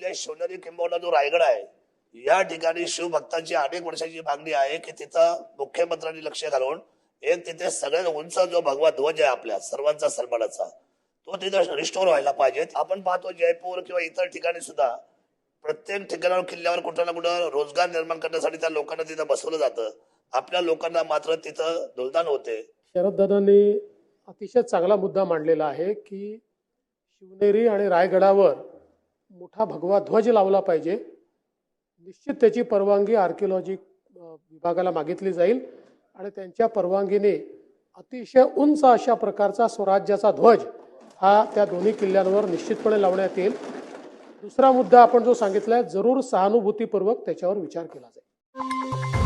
ठिकाणी शिवनेरी किंबहुना जो रायगड आहे या ठिकाणी शिवभक्तांची अनेक वर्षाची मागणी आहे की तिथं मुख्यमंत्र्यांनी लक्ष घालून एक तिथे सगळ्यात उंच जो भगवा ध्वज आहे आपल्या सर्वांचा सन्मानाचा तो तिथं रिस्टोर व्हायला पाहिजे. आपण पाहतो जयपूर किंवा इतर ठिकाणी सुद्धा प्रत्येक ठिकाणावर किल्ल्यावर कुठं ना कुठं रोजगार निर्माण करण्यासाठी त्या लोकांना तिथं बसवलं जातं. आपल्या लोकांना मात्र तिथं दुलदान होते. शरददादांनी अतिशय चांगला मुद्दा मांडलेला आहे की शिवनेरी आणि रायगडावर मोठा भगवा ध्वज लावला पाहिजे. निश्चित त्याची परवानगी आर्किओलॉजी विभागाला मागितली जाईल. आणि त्यांच्या परवानगीने अतिशय उंच अशा प्रकारचा स्वराज्याचा ध्वज हा त्या दोन्ही किल्ल्यांवर निश्चितपणे लावण्यात येईल. दुसरा मुद्दा आपण जो सांगितला आहे जरूर सहानुभूतीपूर्वक त्याच्यावर विचार केला जाईल.